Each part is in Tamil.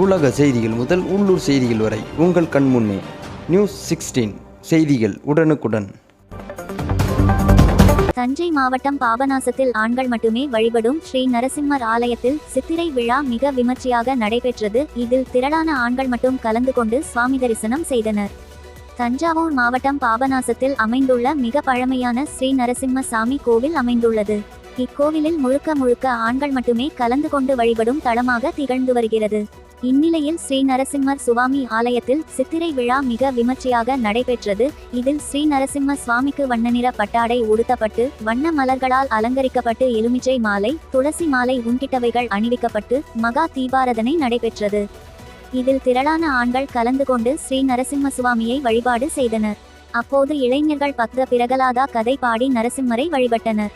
உலக செய்திகள் முதல் உள்ளூர் செய்திகள் வரை உங்கள் கண் முன்னே. நியூஸ் சிக்ஸ்டீன் செய்திகள் உடனுக்குடன். தஞ்சை மாவட்டம் பாபநாசத்தில் ஆண்கள் மட்டுமே வழிபடும் ஸ்ரீ நரசிம்மர் ஆலயத்தில் சித்திரை விழா மிக விமர்சையாக நடைபெற்றது. இதில் திரளான ஆண்கள் மட்டும் கலந்து கொண்டு சுவாமி தரிசனம் செய்தனர். தஞ்சாவூர் மாவட்டம் பாபநாசத்தில் அமைந்துள்ள மிக பழமையான ஸ்ரீ நரசிம்ம சாமி கோவில் அமைந்துள்ளது. இக்கோவிலில் முழுக்க முழுக்க ஆண்கள் மட்டுமே கலந்து கொண்டு வழிபடும் தளமாக திகழ்ந்து வருகிறது. இந்நிலையில் ஸ்ரீ நரசிம்மர் சுவாமி ஆலயத்தில் சித்திரை விழா மிக விமர்சையாக நடைபெற்றது. இதில் ஸ்ரீ நரசிம்ம சுவாமிக்கு வண்ண நிற பட்டாடை உடுத்தப்பட்டு வண்ண மலர்களால் அலங்கரிக்கப்பட்டு எலுமிச்சை மாலை துளசி மாலை உண்டிட்டவைகள் அணிவிக்கப்பட்டு மகா தீபாரதனை நடைபெற்றது. இதில் திரளான ஆண்கள் கலந்து கொண்டு ஸ்ரீ நரசிம்ம சுவாமியை வழிபாடு செய்தனர். அப்போது இளைஞர்கள் பக்த பிரகலாதா கதை பாடி நரசிம்மரை வழிபட்டனர்.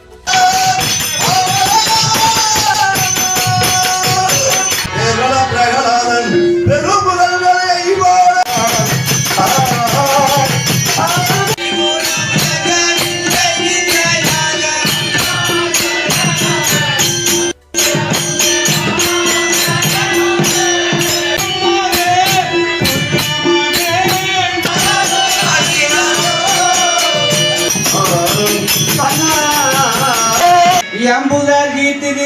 ಎಂಬುದಾಗಿ ಗೀತಿನಿ